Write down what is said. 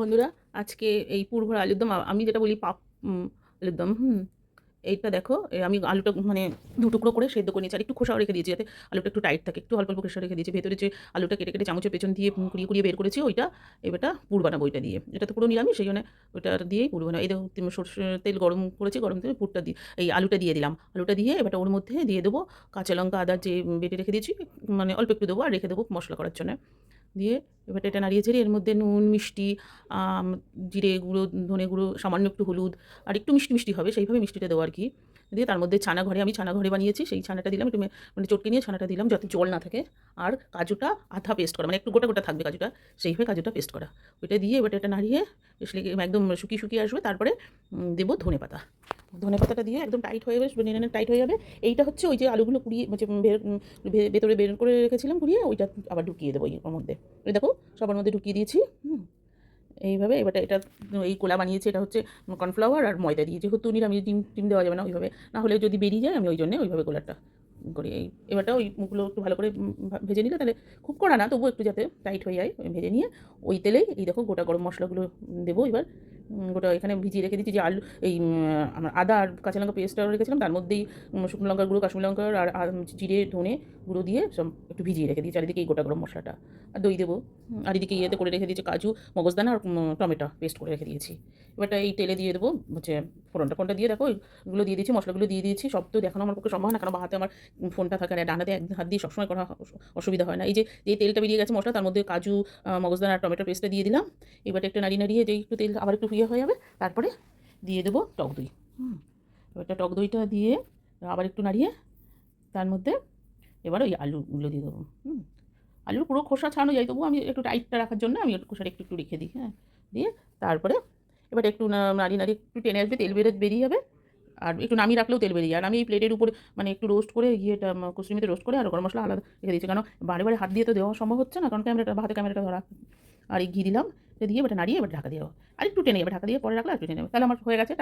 বন্ধুরা, আজকে এই পুরভরা আলুর দম, আমি যেটা বলি পাপ আলুর দম, হুম, এইটা দেখো আমি আলুটা মানে দু টুকরো করে সেদ্ধ করে নিয়েছি, আর একটু খোসাও রেখে দিয়েছি যাতে আলুটা একটু টাইট থাকে, একটু অল্প অল্প খোসা রেখে দিয়েছি, ভেতরে যে আলুটা কেটে কেটে চামচের পেছন দিয়ে কুড়িয়ে কুড়িয়ে বের করেছি, ওইটা এবারটা পুর বানাবো ওইটা দিয়ে, এটা তো পুরো নিরামিষ, সেই জন্য ওইটা দিয়েই পুর এই দেখো তুমি সরষের তেল গরম করেছি, গরম তেলে পুরটা দিয়ে, এই আলুটা দিয়ে দিলাম, আলুটা দিয়ে এবারটা ওর মধ্যে দিয়ে দেবো কাঁচা লঙ্কা আদার যে বেটে রেখে দিয়েছি মানে অল্প একটু দেবো আর রেখে দেবো মশলা করার জন্য, দিয়ে এবার এটা নাড়িয়ে ছেড়ে এর মধ্যে নুন, মিষ্টি জিরে গুঁড়ো, ধনে গুঁড়ো, সামান্য একটু হলুদ আর একটু মিষ্টি মিষ্টি হবে, সেইভাবে মিষ্টিটা দেবো আর কি। দিয়ে তার মধ্যে ছানা ঘরে আমি ছানা ঘরে বানিয়েছি, সেই ছানাটা দিলাম, একটু মানে চটকে নিয়ে ছানাটা দিলাম যাতে জল না থাকে আর কাজুটা আধা পেস্ট করা মানে একটু গোটা গোটা থাকবে কাজুটা, সেইভাবে কাজুটা পেস্ট করা। ওইটা দিয়ে এবার এটা নাড়িয়ে একদম শুকিয়ে শুকিয়ে আসবে, তারপরে দেবো ধনে পাতা। ধনে পাতাটা দিয়ে একদম টাইট হয়ে যাবে নেড়ে টাইট হয়ে যাবে। এইটা হচ্ছে ওই যে আলুগুলো কুড়িয়ে মানে ভেতরে বের করে রেখেছিলাম, কুড়িয়ে ওইটা আবার ঢুকিয়ে দেবো ওর মধ্যে। ওই দেখো সবার মধ্যে ঢুকিয়ে দিয়েছি, হুম। এইভাবে এবার এটা, এই কোলা বানিয়েছি, এটা হচ্ছে কর্নফ্লাওয়ার আর ময়দা দিয়ে। যেহেতু নিরামিষ ডিম ডিম দেওয়া যাবে না ওইভাবে, না হলে যদি বেরিয়ে যায়, আমি ওই জন্য ওইভাবে কোলারটা করি এই, এবারটা ওই মুখগুলো একটু ভালো করে ভেজে নিলে তাহলে খুব কড়া না, তবুও একটু যাতে টাইট হয়ে যায়, ভেজে নিয়ে ওই তেলেই এই দেখো গোটা গরম মশলাগুলো দেবো এবার। গোটা এখানে ভিজিয়ে রেখে দিচ্ছি যে আলু এই আমার আদা আর কাঁচা লঙ্কা পেস্টটা রেখেছিলাম তার মধ্যেই শুকনো লঙ্কার গুঁড়ো কাশ্মীর লঙ্কার আর জিরে ধনে গুঁড়ো দিয়ে সব একটু ভিজিয়ে রেখে দিই চারিদিকে এই গোটা গরম মশলাটা। আর দই দেবো। আর এদিকে ইয়েতে করে রেখে দিয়েছি কাজু মগজদানা আর টমেটো পেস্ট করে রেখে দিয়েছি। এবারটা এই তেলে দিয়ে দেবো হচ্ছে ফোড়নটা ফোনটা দিয়ে দেখো এগুলো দিয়ে দিয়েছি মশলাগুলো দিয়ে দিয়েছি সব তো দেখানো আমার পক্ষে সম্ভব না কারণ হাতে আমার ফোনটা থাকে না ডানাতে এক হাত দিয়ে সবসময় করা অসুবিধা হয় না। এই যে যে তেলটা বেরিয়ে গেছে মশলা তার মধ্যে কাজু মগজদানা আর টমেটো পেস্টটা দিয়ে দিলাম। এবারটা একটু নাড়িয়ে নাড়িয়ে যেই একটু তেল আবার একটু ইয়ে হয়ে যাবে তারপরে দিয়ে দেবো টক দই। হুম। এবারটা টক দইটা দিয়ে আবার একটু নাড়িয়ে তার মধ্যে এবার ওই আলুগুলো দিয়ে দেবো। হুম। আলুর পুরো খোসা ছাড়ানো যায় তবু আমি একটু টাইটটা রাখার জন্য আমি একটু খোসাটা একটু একটু রেখে দিই হ্যাঁ। দিয়ে তারপরে এবার একটু না- নাড়িয়ে নাড়িয়ে একটু টেনে আসবে তেল বেরো বেরিয়ে যাবে। আর একটু নামিয়ে রাখলেও তেল বেরিয়ে যায়। আর আমি এই প্লেটের উপরে মানে একটু রোস্ট করে ইয়েটা কুসুমিতে রোস্ট করে আর গরম মশলা আলাদা রেখে দিয়েছি। কারণ বারে বারে হাত দিয়ে তো দেওয়া সম্ভব হচ্ছে না কারণ ক্যামেরাটা হাতে ক্যামেরাটা ধরা। আর এই ঘি দিলাম, দিয়ে এবার নাড়িয়ে এবার ঢাকা দিয়ে আর একটু টেনে এবার ঢাকা দিয়ে পরে রাখলে আর একটু টেনে তাহলে আমার হয়ে গেছে